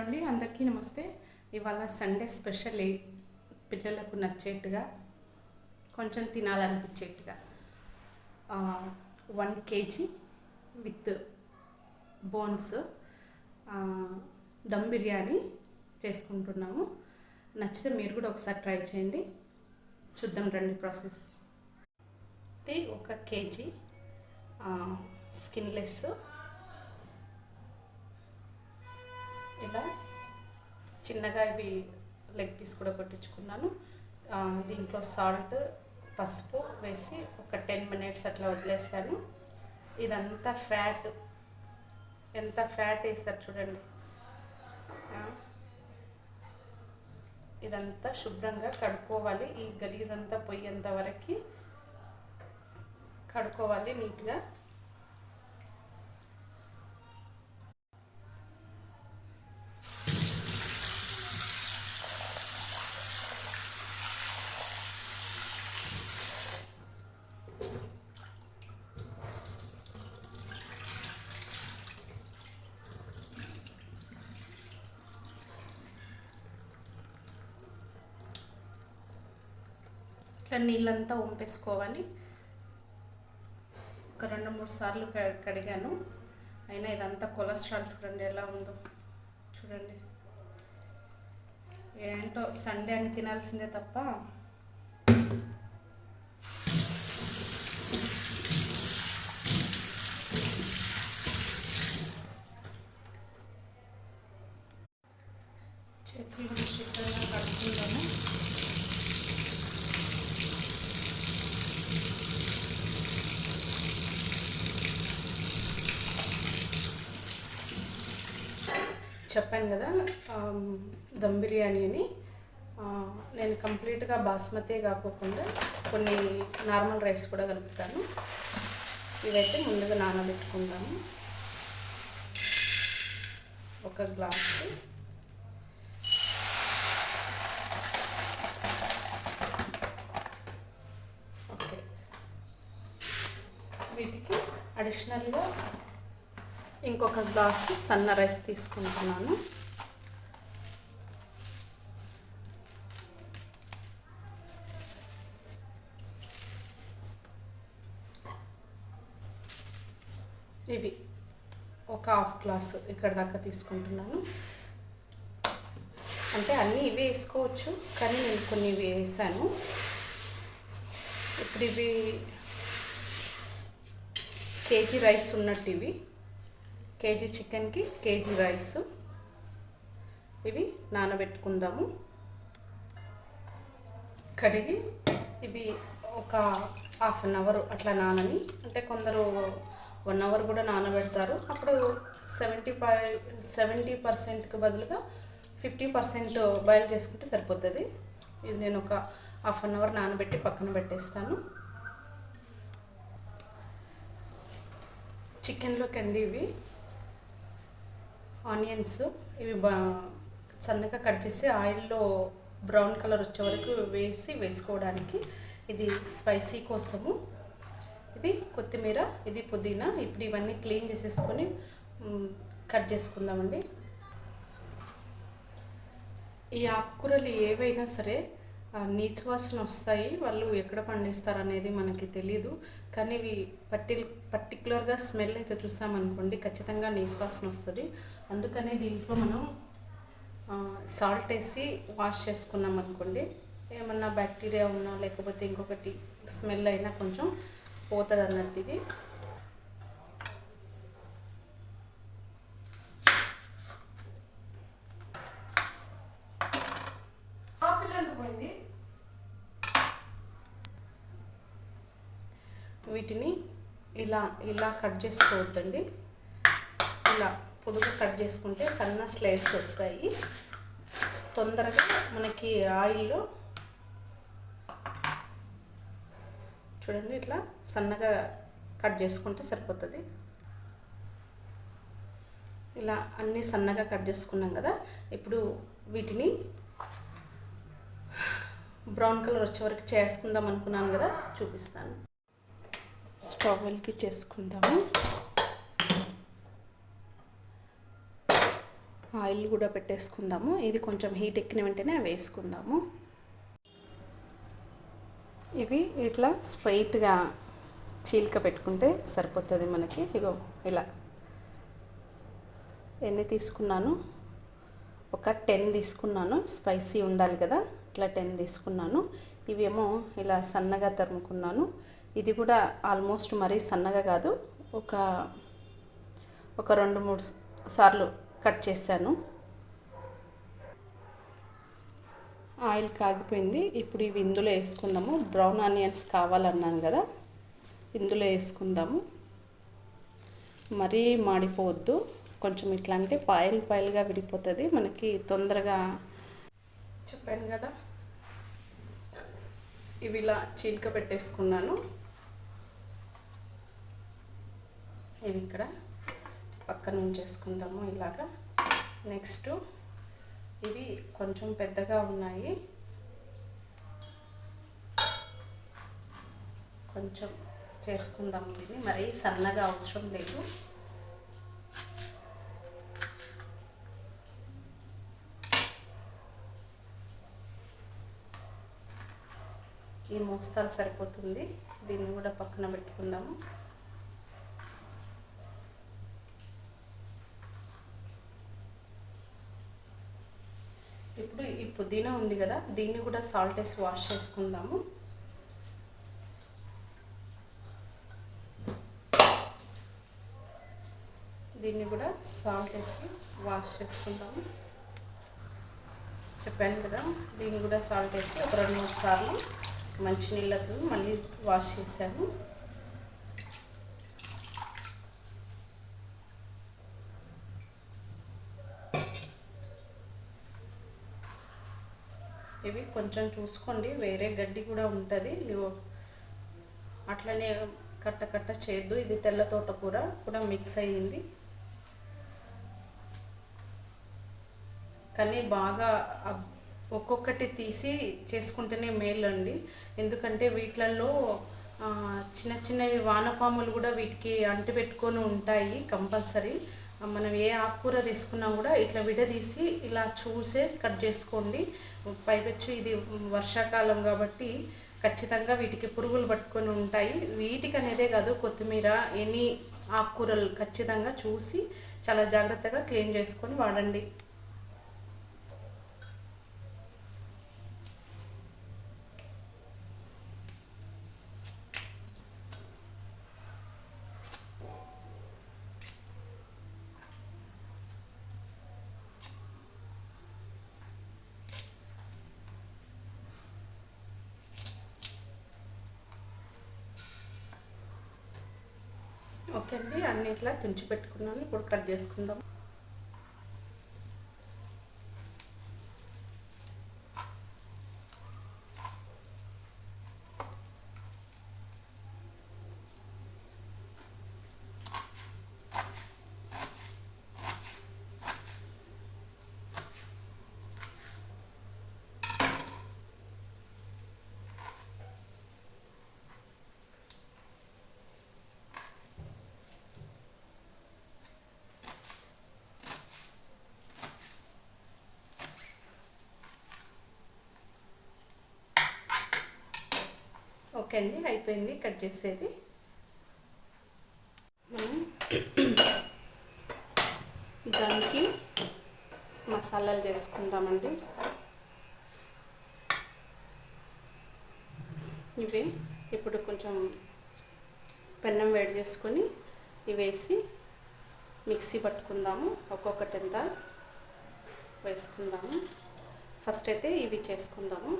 అండి అందరికీ నమస్తే. ఇవాళ సండే స్పెషల్ పిల్లలకు నచ్చేట్టుగా కొంచెం తినాలనిపించేట్టుగా one KG with bones dum biryani చేసుకుంటున్నాము. నచ్చితే మీరు కూడా ఒకసారి ట్రై చేయండి. చూద్దాం రండి ప్రాసెస్. అయితే ఒక కేజీ స్కిన్లెస్ ఇలా చిన్నగా ఇవి లెగ్ పీస్ కూడా కొట్టించుకున్నాను. దీంట్లో సాల్ట్ పసుపు వేసి ఒక టెన్ మినిట్స్ అట్లా వదిలేసాను. ఇదంతా ఫ్యాట్ ఎంత ఫ్యాట్ వేస్తారు చూడండి. ఇదంతా శుభ్రంగా కడుక్కోవాలి. ఈ గలీజ్ అంతా పోయేంత వరకు కడుక్కోవాలి నీట్గా. నీళ్ళంతా వంపేసుకోవాలి. ఒక రెండు మూడు సార్లు కడిగాను. అయినా ఇదంతా కొలెస్ట్రాల్ చూడండి ఎలా ఉందో. చూడండి. ఏంటో సండే అని తినాల్సిందే తప్ప చెప్పాను కదా దమ్ బిర్యానీ అని. నేను కంప్లీట్గా బాస్మతి కాకోకుండా కొన్ని నార్మల్ రైస్ కూడా కలుపుతాను. ఇవైతే ముందుగా నానబెట్టుకుందాము. ఒక గ్లాస్ ఓకే వీటికి అడిషనల్గా ఇంకొక గ్లాసు సన్న రైస్ తీసుకుంటున్నాను. ఇవి ఒక హాఫ్ గ్లాసు ఇక్కడ దాకా తీసుకుంటున్నాను. అంటే అన్నీ ఇవి వేసుకోవచ్చు కానీ నేను కొన్ని ఇవి వేసాను. ఇప్పుడు ఇవి కేజీ రైస్ ఉన్నట్టు ఇవి. కేజీ చికెన్కి కేజీ రైస్. ఇవి నానబెట్టుకుందాము. కడిగి ఇవి ఒక హాఫ్ అన్ అవర్ అట్లా నానని అంటే కొందరు వన్ అవర్ కూడా నానబెడతారు. అప్పుడు సెవెంటీ ఫైవ్ సెవెంటీ పర్సెంట్కి బదులుగా ఫిఫ్టీ పర్సెంట్ బాయిల్ చేసుకుంటే సరిపోతుంది. ఇది నేను ఒక హాఫ్ అన్ అవర్ నానబెట్టి పక్కన పెట్టేస్తాను. చికెన్లోకి అండి ఇవి. ఆనియన్స్. ఇవి బా సన్నగా కట్ చేసి ఆయిల్లో బ్రౌన్ కలర్ వచ్చే వరకు వేసి వేసుకోవడానికి ఇది స్పైసీ కోసము. ఇది కొత్తిమీర ఇది పుదీనా. ఇప్పుడు ఇవన్నీ క్లీన్ చేసేసుకొని కట్ చేసుకుందామండి. ఈ ఆకుకూరలు ఏవైనా సరే నీచు వాసన వస్తాయి. వాళ్ళు ఎక్కడ పండిస్తారు అనేది మనకి తెలియదు కానీ ఇవి పర్టి పర్టికులర్గా స్మెల్ అయితే చూసామనుకోండి ఖచ్చితంగా నీచు వాసన వస్తుంది. అందుకనే దీంట్లో మనం సాల్ట్ వేసి వాష్ చేసుకున్నాం అనుకోండి ఏమన్నా బ్యాక్టీరియా ఉన్నా లేకపోతే ఇంకొకటి స్మెల్ అయినా కొంచెం పోతుంది అన్నట్టు ఇది. వీటిని ఇలా ఇలా కట్ చేసుకోవద్దండి. పొడుగు కట్ చేసుకుంటే సన్న స్లైడ్స్ వస్తాయి. తొందరగా మనకి ఆయిల్లో చూడండి ఇట్లా సన్నగా కట్ చేసుకుంటే సరిపోతుంది. ఇలా అన్నీ సన్నగా కట్ చేసుకున్నాం కదా ఇప్పుడు వీటిని బ్రౌన్ కలర్ వచ్చే వరకు చేసుకుందాం అనుకున్నాను కదా చూపిస్తాను. స్టవ్ వెలికి చేసుకుందాము ఆయిల్ కూడా పెట్టేసుకుందాము. ఇది కొంచెం హీట్ ఎక్కిన వెంటనే వేసుకుందాము. ఇవి ఇట్లా స్ట్రైట్గా చీలిక పెట్టుకుంటే సరిపోతుంది మనకి. ఇగో ఇలా. ఎన్ని తీసుకున్నాను? ఒక టెన్ తీసుకున్నాను. స్పైసీ ఉండాలి కదా ఇట్లా టెన్ తీసుకున్నాను. ఇవేమో ఇలా సన్నగా తరుముకున్నాను. ఇది కూడా ఆల్మోస్ట్ మరీ సన్నగా కాదు. ఒక ఒక రెండు మూడు సార్లు కట్ చేశాను. ఆయిల్ కాగిపోయింది. ఇప్పుడు ఇవి ఇందులో వేసుకుందాము. బ్రౌన్ ఆనియన్స్ కావాలన్నాను కదా. ఇందులో వేసుకుందాము. మరీ మాడిపోవద్దు. కొంచెం ఇట్లా అంటే పాయలు పాయలుగా విడిపోతుంది. మనకి తొందరగా చెప్పాను కదా. ఇవి ఇలా చీలిక పెట్టేసుకున్నాను. ఇవి ఇక్కడ. పక్కన ఉంచేసుకుందాము ఇలాగా. నెక్స్ట్ ఇవి కొంచెం పెద్దగా ఉన్నాయి. కొంచెం చేసుకుందాం దీన్ని మరీ సన్నగా అవసరం లేదు. ఈ మోస్తారు సరిపోతుంది. దీన్ని కూడా పక్కన పెట్టుకుందాము ఇప్పుడు ఈ పుదీనా ఉంది కదా దీన్ని కూడా సాల్ట్ వేసి వాష్ చేసుకుందాము. దీన్ని కూడా సాల్ట్ వేసి వాష్ చేసుకుందాము. చెప్పాను కదా దీన్ని కూడా సాల్ట్ వేసి ఒక రెండు మూడు సార్లు మంచి నీళ్ళతో మళ్ళీ వాష్ చేశాను ఇవి కొంచెం చూసుకోండి వేరే గడ్డి కూడా ఉంటుంది. అట్లనే కట్ట కట్ట చేయొద్దు. ఇది తెల్ల తోటకూర కూడా మిక్స్ అయ్యింది. కానీ బాగా ఒక్కొక్కటి తీసి చేసుకుంటేనే మేలండి. ఎందుకంటే వీటిలలో చిన్న చిన్నవి వానపాములు కూడా వీటికి అంటి పెట్టుకొని ఉంటాయి కంపల్సరీ. మనం ఏ ఆకుకూర తీసుకున్నా కూడా ఇట్లా విడదీసి ఇలా చూసే కట్ చేసుకోండి. పైపెచ్చు ఇది వర్షాకాలం కాబట్టి ఖచ్చితంగా వీటికి పురుగులు పట్టుకొని ఉంటాయి. వీటికి అనేదే కాదు కొత్తిమీర ఎనీ ఆకుకూరలు ఖచ్చితంగా చూసి చాలా జాగ్రత్తగా క్లీన్ చేసుకొని వాడండి ఓకే అండి అన్ని ఇట్లా తుంచి పెట్టుకున్నాను. ఇప్పుడు కట్ చేసుకుందాం. ఓకే అండి అయిపోయింది కట్ చేసేది. మనం దానికి మసాలాలు చేసుకుందామండి. ఇవి ఇప్పుడు కొంచెం పెన్నం వేడి చేసుకొని ఇవి వేసి మిక్సీ పట్టుకుందాము. ఒక్కొక్కటి ఎంత వేసుకుందాము. ఫస్ట్ అయితే ఇవి చేసుకుందాము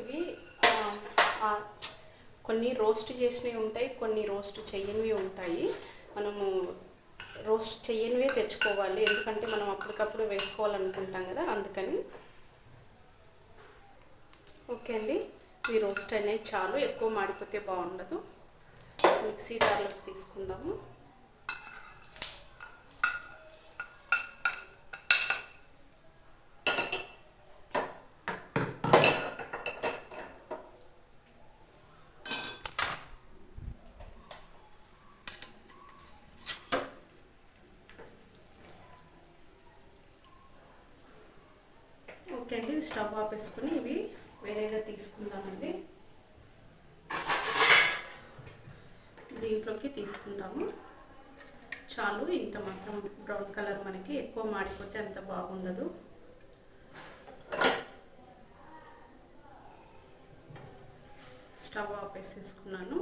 ఇవి కొన్ని రోస్ట్ చేసినవి ఉంటాయి కొన్ని రోస్ట్ చేయనివి ఉంటాయి. మనము రోస్ట్ చేయనివే తెచ్చుకోవాలి. ఎందుకంటే మనం అప్పటికప్పుడు వేసుకోవాలనుకుంటాం కదా అందుకని. ఓకే అండి. ఈ రోస్ట్ అనేది చాలు ఎక్కువ మాడిపోతే బాగుండదు. మిక్సీ జార్లోకి తీసుకుందాము ఓకే అండి ఇవి స్టవ్ ఆపేసుకుని ఇవి వేరేగా తీసుకుందామండి. దీంట్లోకి తీసుకుందాము. చాలు ఇంత మాత్రం బ్రౌన్ కలర్ మనకి ఎక్కువ మాడిపోతే అంత బాగుండదు. స్టవ్ ఆపేసేసుకున్నాను.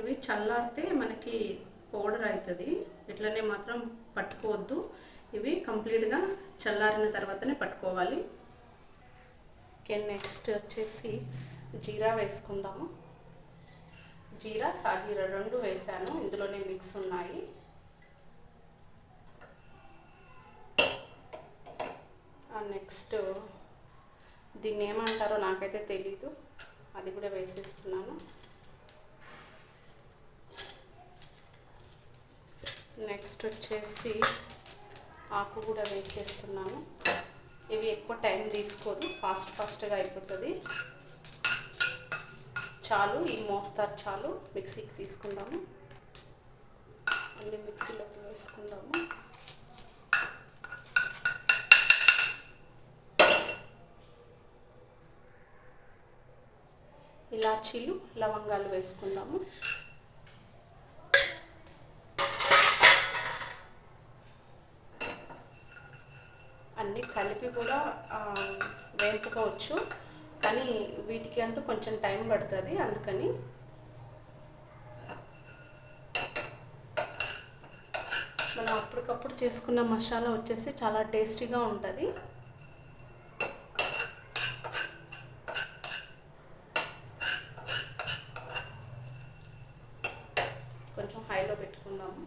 ఇవి చల్లారితే మనకి పౌడర్ అవుతుంది ఇట్లనే మాత్రం పట్టుకోవద్దు. ఇవి కంప్లీట్గా చల్లారిన తర్వాతనే పట్టుకోవాలి. ఓకే నెక్స్ట్ వచ్చేసి జీరా వేసుకుందాము. జీరా సాజీరా రెండు వేసాను. ఇందులోనే మిక్స్ ఉన్నాయి. నెక్స్ట్ దీన్ని ఏమంటారో నాకైతే తెలీదు. అది కూడా వేసేస్తున్నాను. నెక్స్ట్ వచ్చేసి ఆకు కూడా వేసేస్తున్నాను ఇవి ఎక్కువ టైం తీసుకోదు ఫాస్ట్ ఫాస్ట్గా అయిపోతుంది. చాలు ఈ మోస్తారు చాలు మిక్సీకి తీసుకుందాము. అన్ని మిక్సీలోకి వేసుకుందాము. ఇలాచీలు లవంగాలు వేసుకుందాము. అన్నీ కలిపి కూడా వేపుకోవచ్చు. కానీ వీటికి అంటూ కొంచెం టైం పడుతుంది అందుకని. మనం అప్పటికప్పుడు చేసుకున్న మసాలా వచ్చేసి చాలా టేస్టీగా ఉంటుంది కొంచెం హైలో పెట్టుకుందాము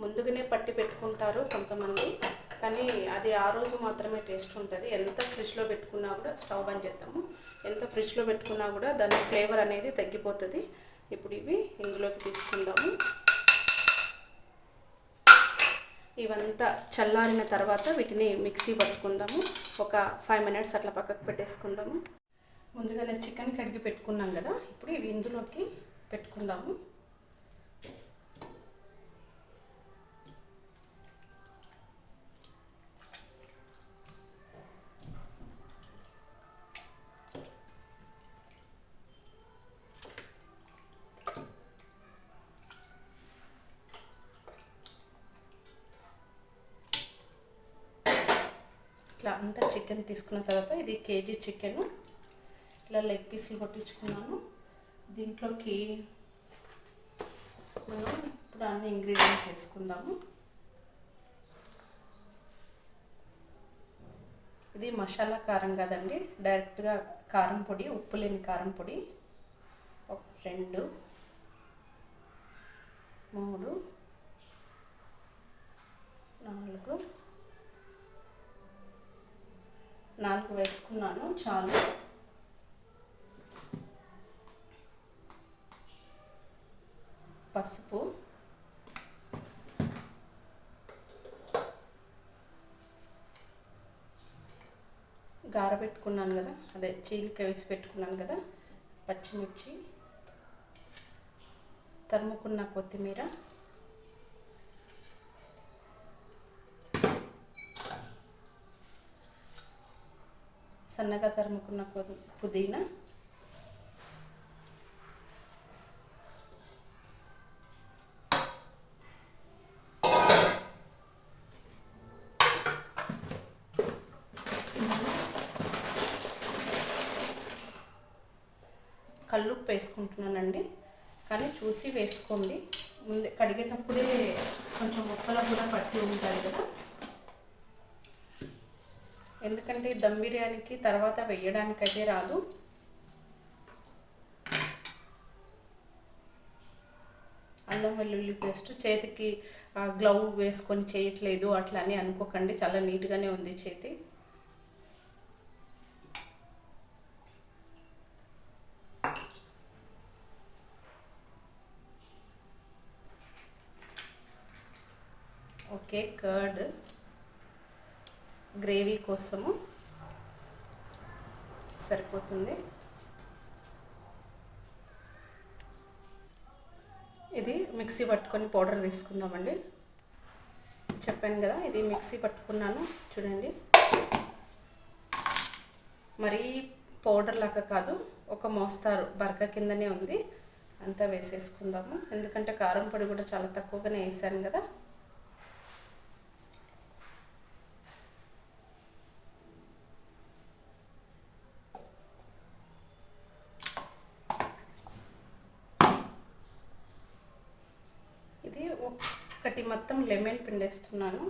ముందుగానే పట్టి పెట్టుకుంటారు కొంతమంది కానీ అది ఆ రోజు మాత్రమే టేస్ట్ ఉంటుంది. ఎంత ఫ్రిడ్జ్లో పెట్టుకున్నా కూడా స్టవ్ బంద్ చేద్దాము. ఎంత ఫ్రిడ్జ్లో పెట్టుకున్నా కూడా దాని ఫ్లేవర్ అనేది తగ్గిపోతుంది. ఇప్పుడు ఇవి ఇందులోకి తీసుకుందాము. ఇవంతా చల్లారిన తర్వాత వీటిని మిక్సీ పట్టుకుందాము. ఒక ఫైవ్ మినిట్స్ అట్లా పక్కకు పెట్టేసుకుందాము. ముందుగానే చికెన్ కడిగి పెట్టుకున్నాం కదా. ఇప్పుడు ఇవి ఇందులోకి పెట్టుకుందాము. తీసుకున్న తర్వాత ఇది కేజీ చికెన్. ఇలా లెగ్ పీసులు కొట్టించుకున్నాను. దీంట్లోకి మనం ఇప్పుడు అన్ని ఇంగ్రీడియంట్స్ వేసుకుందాము. ఇది మసాలా కారం కాదండి. డైరెక్ట్గా కారం పొడి ఉప్పు లేని కారం పొడి. ఒక రెండు మూడు నాలుగు నాలుగు వేసుకున్నాను చాలు. పసుపు. గార పెట్టుకున్నాను కదా అదే చీలిక వేసి పెట్టుకున్నాను కదా పచ్చిమిర్చి తరుముకున్న కొత్తిమీర. సన్నగా తరుముకున్న పుదీనా. కల్లుప్పు వేసుకుంటున్నానండి. కానీ చూసి వేసుకోండి. ముందే కడిగేటప్పుడే కొంచెం ముక్కలకు కూడా పట్టి ఉంటుంది కదా. ఎందుకంటే దమ్ బిర్యానీకి తర్వాత వేయడానికైతే రాదు. అల్లం వెల్లుల్లి పేస్ట్ చేతికి గ్లౌ వేసుకొని చేయట్లేదు అట్లా అని అనుకోకండి. చాలా నీట్గానే ఉంది చేతి. Okay curd. గ్రేవీ కోసము సరిపోతుంది. ఇది మిక్సీ పట్టుకొని పౌడర్ తీసుకుందామండి. చెప్పాను కదా ఇది మిక్సీ పట్టుకున్నాను చూడండి. మరీ పౌడర్ లాగా కాదు ఒక మోస్తారు బరక కిందనే ఉంది. అంతా వేసేసుకుందాము. ఎందుకంటే కారం పొడి కూడా చాలా తక్కువగానే వేసాను కదా ఇది ఒకటి మొత్తం లెమన్ పిండేస్తున్నాను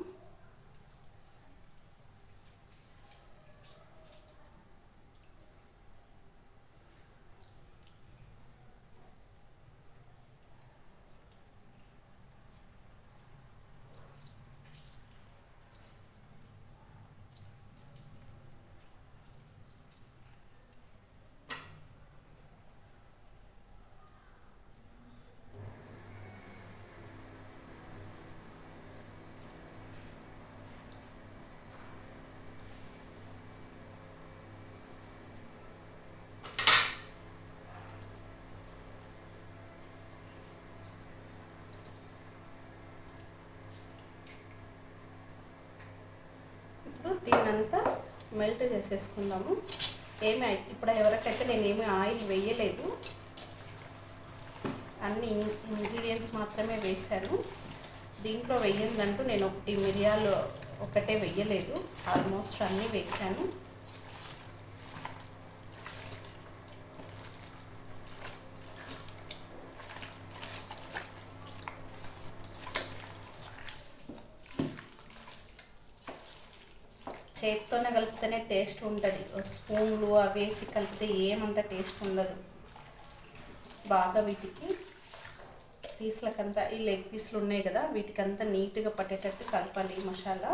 ఇప్పుడు దీన్నంతా మెల్ట్ చేసేసుకుందాము. ఏమి ఇప్పుడు ఎవరికైతే నేను ఏమి ఆయిల్ వేయలేదు అన్ని ఇంగ్రీడియంట్స్ మాత్రమే వేశాను దీంట్లో వెయ్యిందంటూ నేను ఒకటి మిరియాలు ఒకటే వేయలేదు. ఆల్మోస్ట్ అన్నీ వేశాను చేత్తోనే కలిపితేనే టేస్ట్ ఉంటుంది. స్పూన్లు అవి వేసి కలిపితే ఏమంత టేస్ట్ ఉండదు. బాగా వీటికి పీస్లకంతా ఈ లెగ్ పీస్లు ఉన్నాయి కదా వీటికంతా నీట్గా పట్టేటట్టు కలపాలి ఈ మసాలా.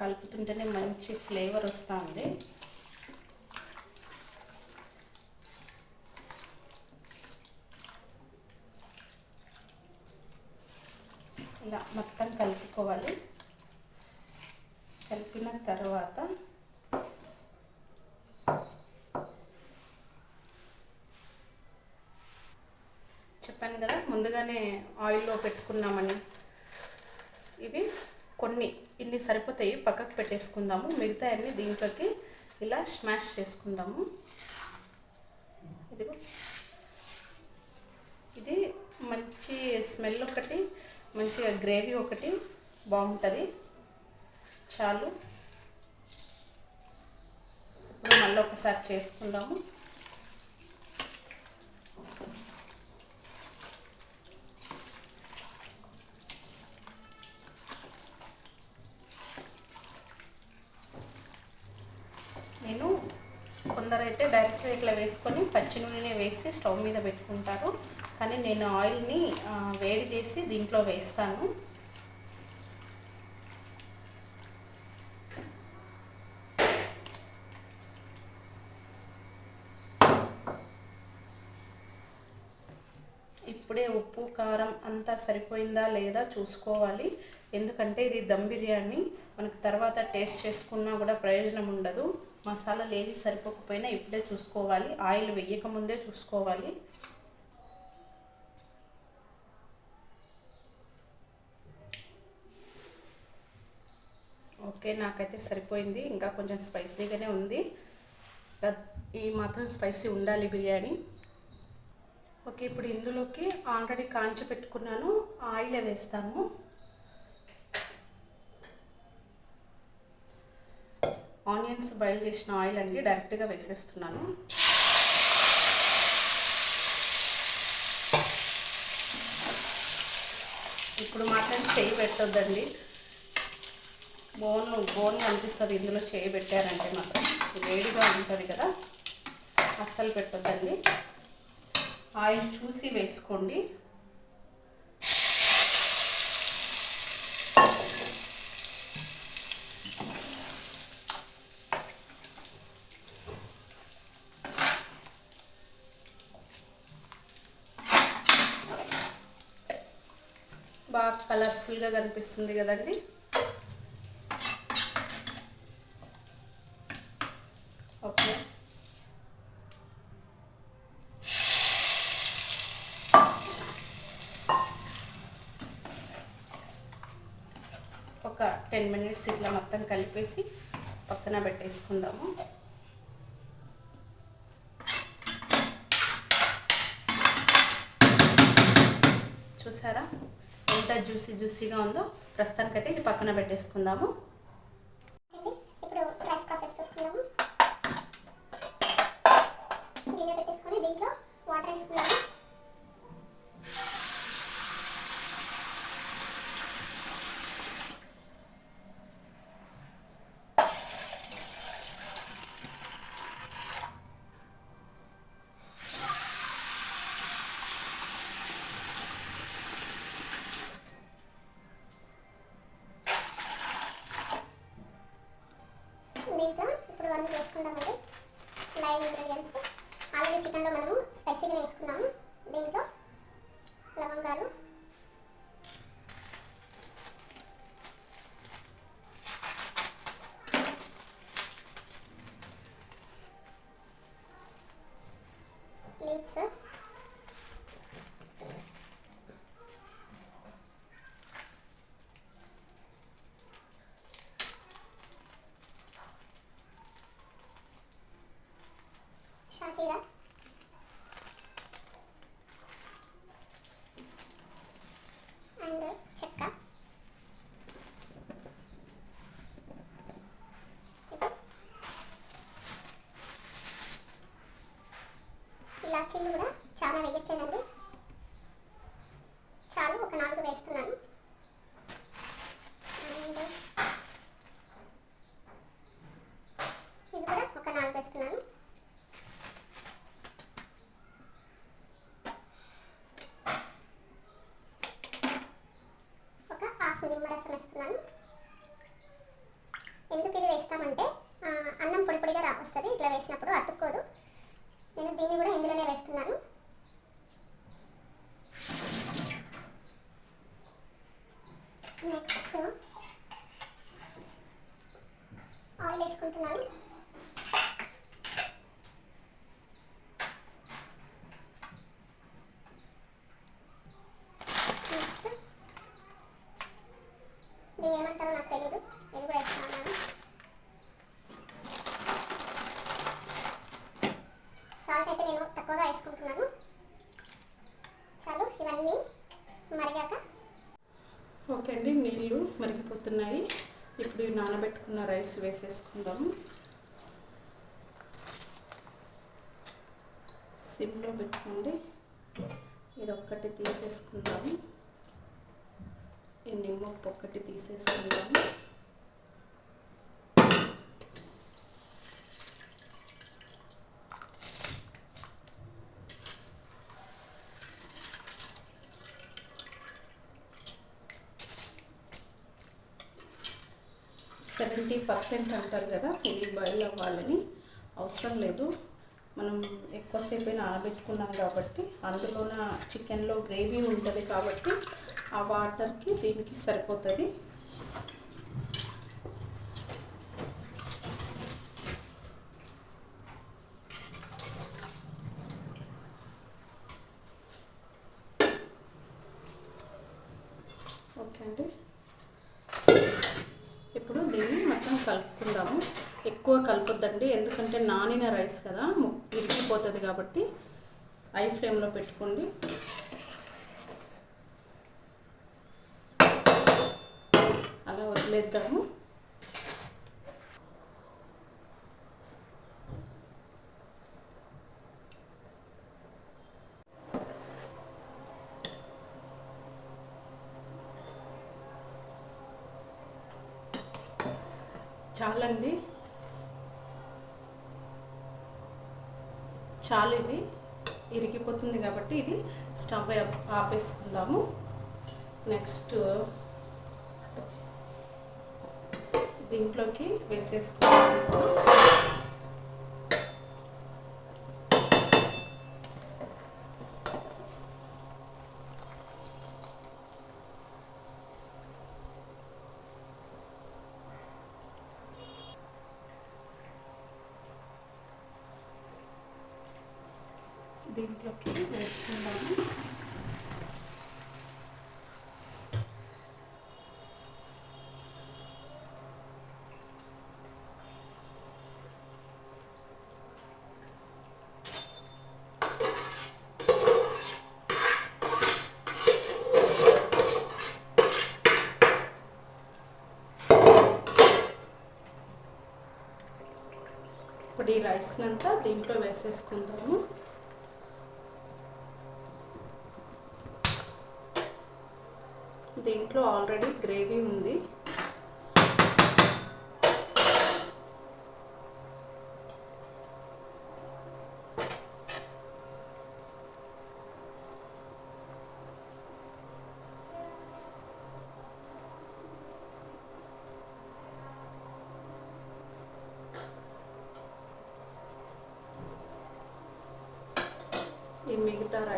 కలుపుతుంటేనే మంచి ఫ్లేవర్ వస్తుంది ఇలా మొత్తం కలుపుకోవాలి కలిపిన తర్వాత చెప్పాను కదా ముందుగానే ఆయిల్లో ఇవి కొన్ని ఇన్ని సరిపోతాయి పక్కకు పెట్టేసుకుందాము. మిగతా అన్ని దీంట్లోకి ఇలా స్మాష్ చేసుకుందాము. ఇదిగో. ఇది మంచి స్మెల్ ఒకటి మంచిగా గ్రేవీ ఒకటి బాగుంటుంది. చాలు. ఇప్పుడు మళ్ళీ ఒకసారి చేసుకుందాము నేను అయితే డైరెక్ట్గా ఇట్లా వేసుకొని పచ్చి నూనె వేసి స్టవ్ మీద పెట్టుకుంటారు. కానీ నేను ఆయిల్ని వేడి చేసి దీంట్లో వేస్తాను. ఇప్పుడే ఉప్పు కారం అంతా సరిపోయిందా లేదా చూసుకోవాలి. ఎందుకంటే ఇది దమ్ బిర్యానీ. మనకు తర్వాత టేస్ట్ చేసుకున్నా కూడా ప్రయోజనం ఉండదు. మసాలాలు ఏవి సరిపోకపోయినా ఇప్పుడే చూసుకోవాలి. ఆయిల్ వేయక ముందే చూసుకోవాలి. ఓకే నాకైతే సరిపోయింది. ఇంకా కొంచెం స్పైసీగానే ఉంది. ఈ మాత్రం స్పైసీ ఉండాలి బిర్యానీ. ఓకే ఇప్పుడు ఇందులోకి ఆల్రెడీ కాంచి పెట్టుకున్నాను. ఆయిల్ వేస్తాను. ఆనియన్స్ బాయిల్ చేసిన ఆయిల్ అండి డైరెక్ట్గా వేసేస్తున్నాను. ఇప్పుడు మాత్రం చేయి పెట్టొద్దండి. బోన్ బోన్ అనిపిస్తుంది ఇందులో చేయి పెట్టారంటే మాత్రం. వేడిగా ఉంటుంది కదా. అస్సలు పెట్టొద్దండి. ఆయిల్ చూసి వేసుకోండి బాగా కలర్ఫుల్గా కనిపిస్తుంది కదండి. ఓకే. ఒక టెన్ మినిట్స్ ఇట్లా మొత్తం కలిపేసి పక్కన పెట్టేసుకుందాము చూసారా ఎంత జ్యూసీ జ్యూసీగా ఉందో ప్రస్తుతానికైతే ఇది పక్కన పెట్టేసుకుందాము. షాజీరా అండ్ చెక్క. ఇలాచీలు కూడా చాలా వేయట్లేదండి చాలు ఒక నాలుగు వేస్తున్నాను అండ్ ఇది కూడా ఒక నాలుగు వేస్తున్నాను ఒక హాఫ్ నిమ్మరసం వేస్తున్నాను ఎందుకు ఇది వేస్తామంటే ఆ, అన్నం పొడి పొడిగా రా వస్తుంది ఇట్లా వేసినప్పుడు అతుక్కోదు నేను దీన్ని కూడా ఇందులోనే వేస్తున్నాను నెక్స్ట్ ఆయిల్ వేసుకుంటున్నాను నెక్స్ట్ దీన్ని ఏమంటారో నాకు తెలియదు ఇది కూడా వేస్తున్నాను సాల్ట్ అయితే నేను తక్కువగా వేసుకుంటున్నాను చాలు ఇవన్నీ మరిగాక ఓకే అండి నీళ్ళు మరిగిపోతున్నాయి. ఇప్పుడు నానబెట్టుకున్న రైస్ వేసేసుకుందాము సిమ్లో పెట్టుకోండి. ఇది ఒక్కటి తీసేసుకుందాము ఈ నిమ్మ ఒక్కటి తీసేసుకుందాము ట్వంటీ పర్సెంట్ అంటారు కదా ఇది బాయిల్ అవ్వాలని అవసరం లేదు. మనం ఎక్కువసేపు నానబెట్టుకున్నాం కాబట్టి అందులోన చికెన్లో గ్రేవీ ఉంటుంది కాబట్టి ఆ వాటర్కి దీనికి సరిపోతుంది ఓకే అండి ఇప్పుడు దీన్ని మొత్తం కలుపుకుందాము ఎక్కువ కలపొద్దండి ఎందుకంటే నానిన రైస్ కదా ము- అయిపోతుంది కాబట్టి ఐ ఫ్లేమ్లో పెట్టుకోండి అలా వదిలేద్దాము చాలండి చాలు ఇది ఇరిగిపోతుంది కాబట్టి ఇది స్టవ్ ఆపేసుకుందాము. నెక్స్ట్ దీంట్లోకి వేసేసుకుందాము దీంట్లోకి వేసుకుందాము ఇప్పుడు ఈ రైస్నంతా దీంట్లో వేసేసుకుందాము. దీంట్లో ఆల్రెడీ గ్రేవీ ఉంది.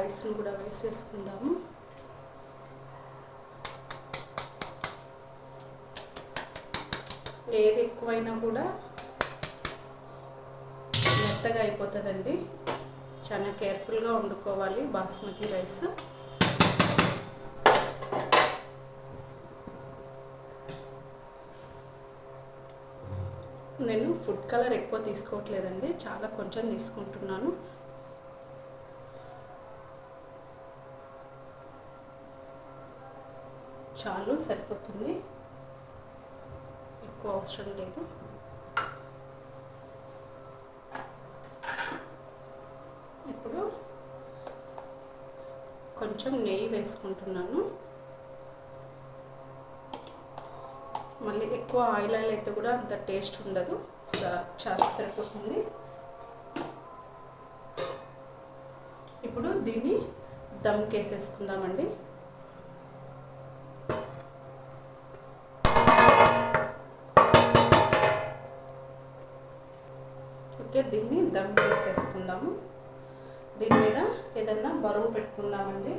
రైస్ని కూడా వేసేసుకుందాము. ఏది ఎక్కువైనా కూడా మెత్తగా అయిపోతుందండి. చాలా కేర్ఫుల్గా వండుకోవాలి బాస్మతి రైస్. నేను ఫుడ్ కలర్ ఎక్కువ తీసుకోవట్లేదండి. చాలా కొంచెం తీసుకుంటున్నాను. చాలు సరిపోతుంది. ఎక్కువ అవసరం లేదు. ఇప్పుడు కొంచెం నెయ్యి వేసుకుంటున్నాను. మళ్ళీ ఎక్కువ ఆయిల్ ఆయిల్ అయితే కూడా అంత టేస్ట్ ఉండదు. చాలా సరిపోతుంది. ఇప్పుడు దీన్ని దమ్కేసేసుకుందామండి ఓకే దీన్ని దమ్ వేసేసుకుందాము దీని మీద ఏదన్నా బరువు పెట్టుకుందామండి.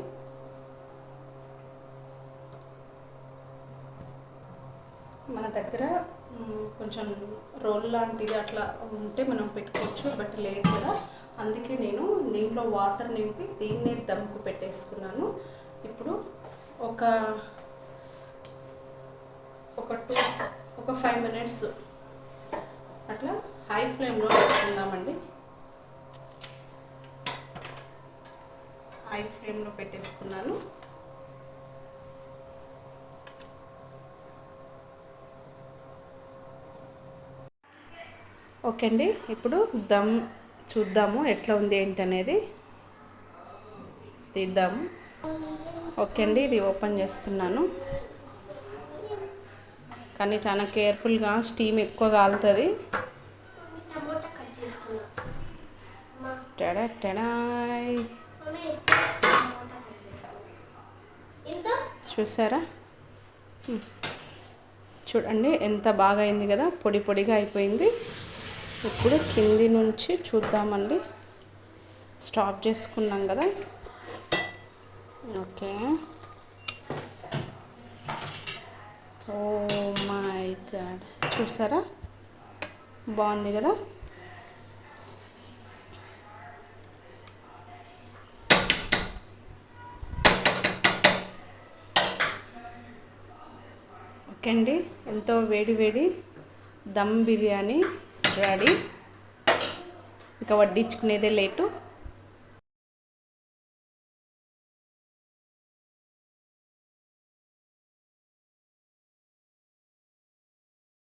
మన దగ్గర కొంచెం రోల్ లాంటిది అట్లా ఉంటే మనం పెట్టుకోవచ్చు బట్ లేదు కదా. అందుకే నేను దీంట్లో వాటర్ నింపి దీన్ని దమ్కు పెట్టేసుకున్నాను. ఇప్పుడు ఒక ఒక టూ ఒక ఫైవ్ మినిట్స్ అట్లా హై ఫ్లేమ్లో పెట్టుకుందామండి. హై ఫ్లేమ్లో పెట్టేసుకున్నాను. ఓకే అండి ఇప్పుడు దమ్ చూద్దాము ఎట్లా ఉంది ఏంటనేది. తీద్దాము ఓకే అండి ఇది ఓపెన్ చేస్తున్నాను. కానీ చాలా కేర్ఫుల్గా స్టీమ్ ఎక్కువ కాలుతుంది టమోటా కట్ చేస్తున్నా మా టడా టడాయ్ చూసారా. చూడండి ఎంత బాగా అయింది కదా? పొడి పొడిగా అయిపోయింది. ఇప్పుడు కింది నుంచి చూద్దామండి. స్టాప్ చేసుకున్నాం కదా? ఓకే. Oh my God. చూసారా? బాగుంది కదా? ఓకే అండి ఎంతో వేడి వేడి దమ్ బిర్యానీ రెడీ. ఇంకా వడ్డించుకునేదే లేటు.